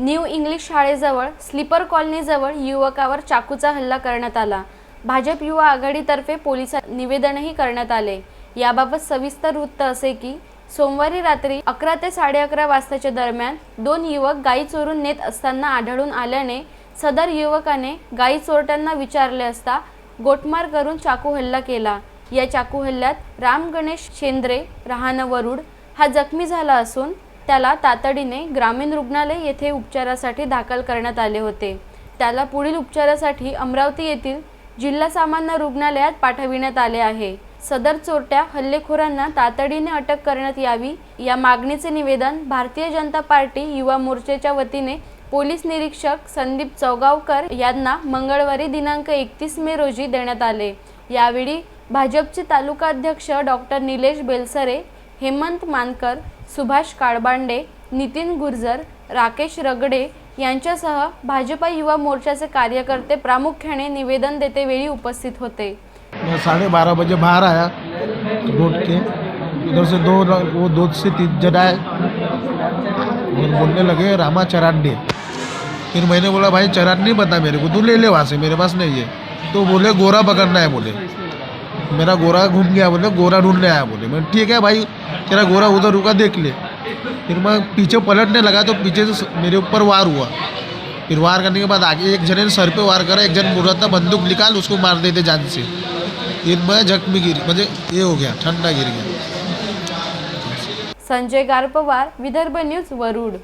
New English शाळेजवळ sleeper कॉलनीजवळ युवकावर चाकूचा हल्ला करण्यात आला. भाजप युवा आघाडीतर्फे पोलिसात निवेदनही करण्यात आले. याबाबत सविस्तर वृत्त असे की सोमवारी रात्री अकरा ते साडे अकरा वाजताच्या दरम्यान दोन युवक गायी चोरून नेत असताना आढळून आल्याने सदर युवकाने गायी चोरट्यांना विचारले असता गोटमार करून चाकू हल्ला केला. या चाकू हल्ल्यात राम गणेश शेंद्रे राहणं वरुड हा जखमी झाला असून त्याला तातडीने ग्रामीण रुग्णालय येथे उपचारासाठी दाखल करण्यात आले होते. त्याला पुढील उपचारासाठी अमरावती येथील जिल्हा सामान्य रुग्णालयात पाठविण्यात आले आहे. सदर चोरट्या हल्लेखोरांना तातडीने अटक करण्यात यावी या मागणीचे निवेदन भारतीय जनता पार्टी युवा मोर्चेच्या वतीने पोलीस निरीक्षक संदीप चौगावकर यांना मंगळवारी दिनांक एकतीस मे रोजी देण्यात आले. यावेळी भाजपचे तालुका अध्यक्ष डॉक्टर निलेश बेलसरे हेमंत मानकर सुभाष काळबांडे नितीन गुर्जर राकेश रगडे यांच्यासह भाजपा युवा मोर्चाचे कार्यकर्ते प्रामुख्याने निवेदन देते वेळी उपस्थित होते. साडेबारा साढ़े बारह बजे बाहर आया. रोड के इधर से दो वो दो से तीन जन आए. और बोलने लगे रामा चरांडी. फिर मैंने बोला भाई चरांडी बता मेरे को तू ले ले वहाँ से मेरे पास नहीं है. तो बोले गोरा पकड़ना है बोले। मेरा गोरा घूम गया बोले गोरा ढूंढने आया बोले। मैं ठीक है भाई तेरा गोरा उधर रुका देख ले। फिर मैं पीछे पलटने लगा तो पीछे से मेरे ऊपर वार हुआ। फिर वार करने के बाद आगे एक जने ने सर पे वार करा एक जन बोल रहा था बंदूक निकाल उसको मार देते जान से। फिर मैं जख्मी गिर मुझे ये हो गया ठंडा गिर गया। संजय गारपवार विदर्भ न्यूज वरुड।